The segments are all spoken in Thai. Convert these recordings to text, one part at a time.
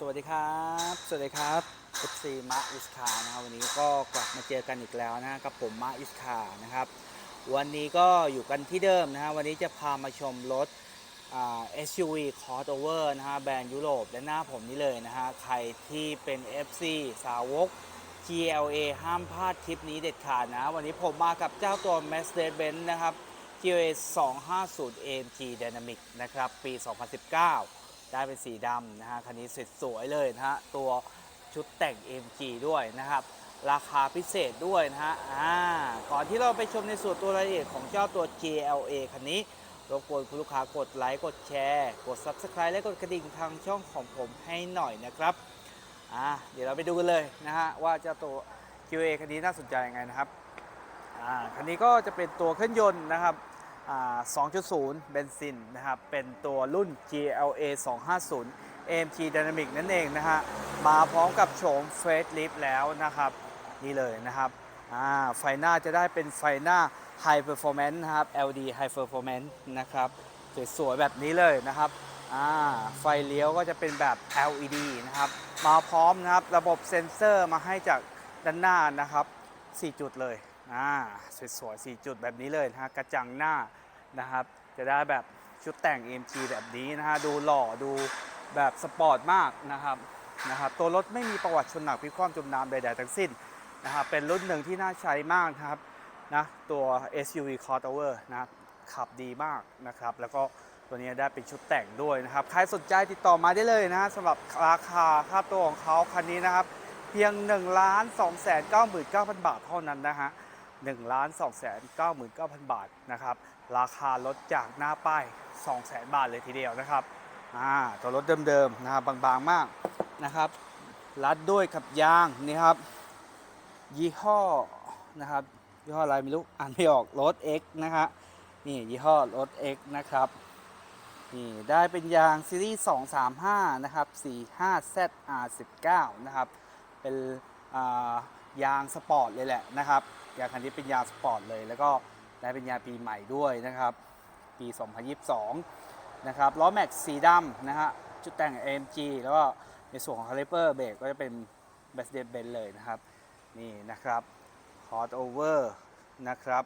สวัสดีครับ สวัสดีครับ FC มาอิสคานะครับวันนี้ก็กลับมาเจอกันอีกแล้วนะกับผมมาอิสคานะครับ วันนี้ก็อยู่กันที่เดิมนะฮะวันนี้จะพามาชมรถอ่า SUV crossover นะฮะแบรนด์ยุโรปและหน้าผมนี่เลยนะฮะใครที่เป็น FC สาวก GLA ห้ามพลาดคลิปนี้เด็ดขาดนะ วันนี้ผมมากับเจ้าตัว Mercedes-Benz นะครับ GLA 250 AMG Dynamic นะครับ ปี 2019 ได้เป็นสีดำนะฮะคันนี้สวยๆเลยนะฮะตัวชุดแต่ง MG ด้วยนะครับ ราคาพิเศษด้วยนะฮะอ่าก่อนที่เราไปชมในส่วนตัวรายละเอียดของเจ้าตัว GLA คันนี้รบกวนคุณลูกค้ากดไลค์กดแชร์ กด Subscribe และกดกระดิ่งทางช่องของผมให้หน่อยนะครับอ่าเดี๋ยวเราไปดูกันเลยนะฮะว่าเจ้าตัว GLA คันนี้น่าสนใจยังไงนะครับอ่าคันนี้ก็จะเป็นตัวเครื่องยนต์นะครับ 2.0 เบนซินนะครับ เป็นตัวรุ่น GLA 250 AMG Dynamic นั่นเองนะฮะ มาพร้อมกับโฉมเฟสลิฟแล้วนะครับ นี่เลยนะครับไฟหน้าจะได้เป็นไฟหน้า High Performance นะครับ LD High Performance นะครับ สวยๆแบบนี้เลยนะครับไฟเลี้ยวก็จะเป็นแบบ LED นะครับ มาพร้อมนะครับระบบเซ็นเซอร์มาให้จากด้านหน้านะครับ 4 จุดเลยอ่าสวยๆ4จุดแบบนี้เลยนะฮะกระจังหน้า นะครับ จะได้แบบชุดแต่ง AMG แบบนี้นะฮะดูหล่อดูแบบสปอร์ตมากนะครับนะครับ ตัวรถไม่มีประวัติชนหนักพิกคว่ำจมน้ำใดๆทั้งสิ้นนะครับเป็นรุ่นหนึ่งที่น่าใช้มากนะครับนะตัว SUV crossover นะครับขับดีมากนะครับ แล้วก็ตัวนี้ได้เป็นชุดแต่งด้วยนะครับ ใครสนใจติดต่อมาได้เลยนะฮะสำหรับราคาค่าตัวของเขาคันนี้นะครับ เพียง 1 2 9 9 9 0 0 0 บาทเท่านั้นนะฮะ1 2 9 9 9 0 0 0 บาทนะครับ ราคาลดจากหน้าป้าย 200,000 บาทเลยทีเดียวนะครับอ่าตัวรถเดิมๆนะครับบางๆมากนะครับรัดด้วยกับยางนี่ครับ ยี่ห้อนะครับยี่ห้ออะไรไม่รู้อ่านไม่ออกรถ X นะฮะนี่ยี่ห้อรถ X นะครับนี่ได้เป็นยางซีรีส์235 นะครับ 45ZR19 นะครับ เป็นยางสปอร์ตเลยแหละนะครับ ยางคันนี้เป็นยางสปอร์ตเลยแล้วก็ ได้เป็นยางปีใหม่ด้วยนะครับ ปี 2022 นะครับล้อแม็กซ์สีดำนะฮะชุดแต่ง AMG แล้วก็ในส่วนของคาลิเปอร์เบรกก็จะเป็น Mercedes-Benz เลยนะครับ นี่นะครับ Hot Over นะครับ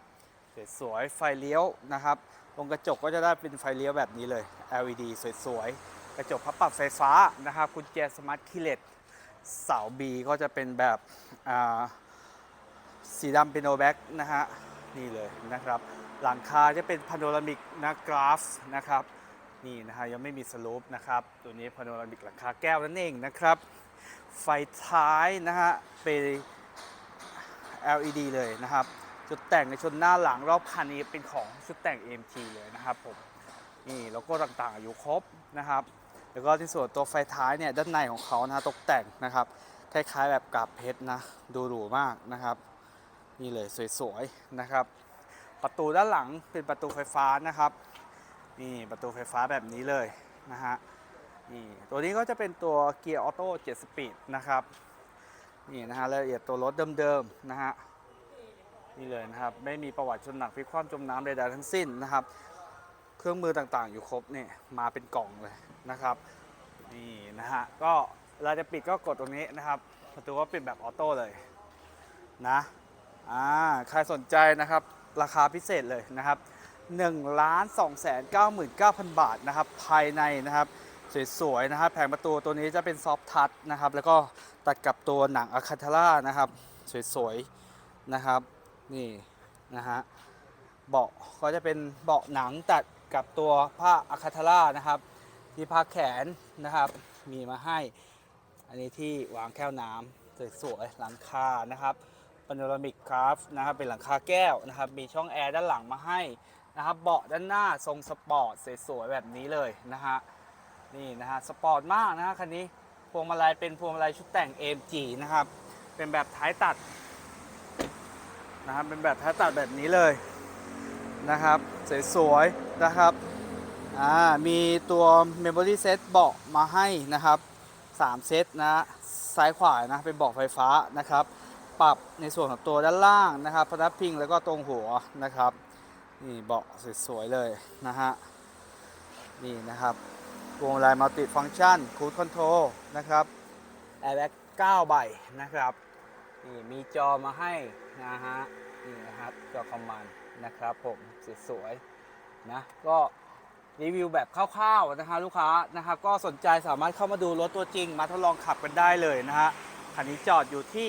สวยๆไฟเลี้ยวนะครับตรงกระจกก็จะได้เป็นไฟเลี้ยวแบบนี้เลย LED สวยๆ กระจกพับปรับไฟฟ้านะครับกุญแจสมาร์ทคีเลสเสา B ก็จะเป็นแบบอ่าสีดำเป็นโนแบ็กนะฮะ นี่เลยนะครับ หลังคาจะเป็นพาโนรามิกนะกราฟนะครับนี่นะฮะยังไม่มีสลูปนะครับตัวนี้พาโนรามิกหลังคาแก้วนั่นเองนะครับ ไฟท้ายนะฮะเป็น LED เลยนะครับ จุดแต่งในชนหน้าหลังรอบคันนี้เป็นของชุดแต่ง AMG เลยนะครับผมนี่โลโก้ต่างๆอยู่ครบนะครับ แล้วก็ที่ส่วนตัวไฟท้ายเนี่ยด้านในของเขานะฮะตกแต่งนะครับคล้ายๆแบบกาบเพชรนะดูหรูมากนะครับ นี่เลยสวยๆนะครับ ประตูด้านหลังเป็นประตูไฟฟ้านะครับนี่ประตูไฟฟ้าแบบนี้เลยนะฮะนี่ตัวนี้ก็จะเป็นตัวเกียร์ออโต้7สปีดนะครับนี่นะฮะรายละเอียดตัวรถเดิมๆนะฮะนี่เลยนะครับไม่มีประวัติชนหนักพลิกคว่ำจมน้ำใดๆทั้งสิ้นนะครับ เครื่องมือต่างๆอยู่ครบเนี่ยมาเป็นกล่องเลยนะครับนี่นะฮะก็เราจะปิดก็กดตรงนี้นะครับ ประตูก็ปิดแบบออโต้เลยนะ อ่าใครสนใจนะครับราคาพิเศษเลยนะครับ1ล้าน2 9 9 0 0 0 บาทนะครับภายในนะครับสวยๆนะครับแผงประตูตัวนี้จะเป็นซอฟทัชนะครับแล้วก็ตัดกับตัวหนังอะคาทาร่านะครับสวยๆนะครับนี่นะฮะเบาะก็จะเป็นเบาะหนังตัดกับตัวผ้าอะคาทาร่านะครับ ที่ผ้าแขนนะครับมีมาให้ อันนี้ที่วางแก้วน้ำสวยๆหลังคานะครับ โนรามิกคราฟนะครับเป็นหลังคาแก้วนะครับมีช่องแอร์ด้านหลังมาให้นะครับเบาะด้านหน้าทรงสปอร์ตสวยๆแบบนี้เลยนะฮะนี่นะฮะสปอร์ตมากนะฮะคันนี้พวงมาลัยเป็นพวงมาลัยชุดแต่ง AMG นะครับเป็นแบบท้ายตัดนะครับเป็นแบบท้ายตัดแบบนี้เลยนะครับสวยๆนะครับอ่ามีตัว Memory Set เบาะมาให้นะครับ3เซตนะซ้ายขวานะเป็นเบาะไฟฟ้านะครับ ปรับในส่วนของตัวด้านล่างนะครับพนักพิงแล้วก็ตรงหัวนะครับนี่เบาะสวยๆเลยนะฮะนี่นะครับวงลายมัลติฟัง c t ชันคูดคอนโทรนะครับแอร์แบ็ก9ใบนะครับนี่มีจอมาให้นะฮะนี่นะครับจอคอมมานด์นะครับผมสวยๆนะก็รีวิวแบบคร่าวๆนะฮะลูกค้านะครับก็สนใจสามารถเข้ามาดูรถตัวจริง มาทดลองขับกันได้เลยนะฮะคันนี้จอดอยู่ที่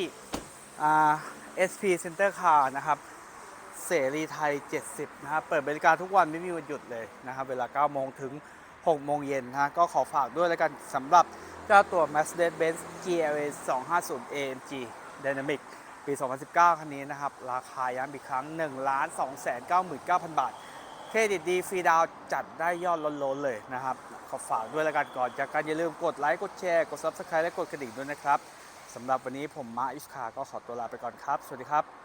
SP Center Car นะครับ เสรีไทย 70 นะครับ เปิดบริการทุกวันไม่มีวันหยุดเลยนะครับ เวลา 9 โมงถึง 6 โมงเย็นนะก็ขอฝากด้วยแล้วกันสำหรับเจ้าตัว Mercedes-Benz GLA 250 AMG Dynamic ปี 2019 คันนี้นะครับ ราคาย้ำอีกครั้ง 1 2 9 9 0 0 0 บาท เครดิตดีฟรีดาวจัดได้ยอดล้นๆเลยนะครับ ขอฝากด้วยแล้วกันก่อนจากการอย่าลืมกดไลค์ กดแชร์ กด Subscribe และกดกระดิ่งด้วยนะครับ สำหรับวันนี้ผมมาอิสคาก็ขอตัวลาไปก่อนครับ สวัสดีครับ